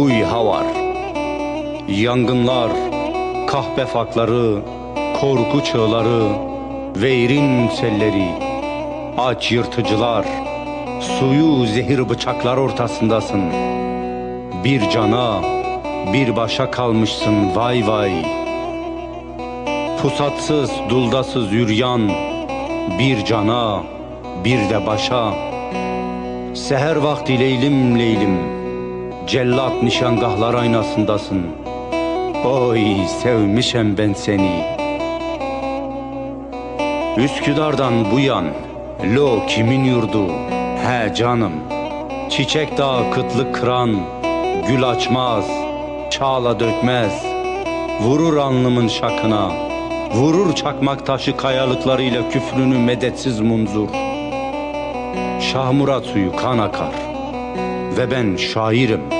uyha var. Yangınlar, kahpe fakları, korku çığları, veyrin selleri, aç yırtıcılar, suyu zehir bıçaklar ortasındasın. Bir cana, bir başa kalmışsın vay vay. Pusatsız, duldasız yürüyan, bir cana, bir de başa. Seher vakti leylim leylim, cellat nişangahlar aynasındasın. Oy sevmişem ben seni. Üsküdar'dan bu yan, lo kimin yurdu? He canım, çiçek dağı kıtlık kıran, gül açmaz, çağla dökmez. Vurur alnımın şakına, vurur çakmak taşı kayalıklarıyla küfrünü medetsiz munzur. Şah Murat suyu kan akar ve ben şairim.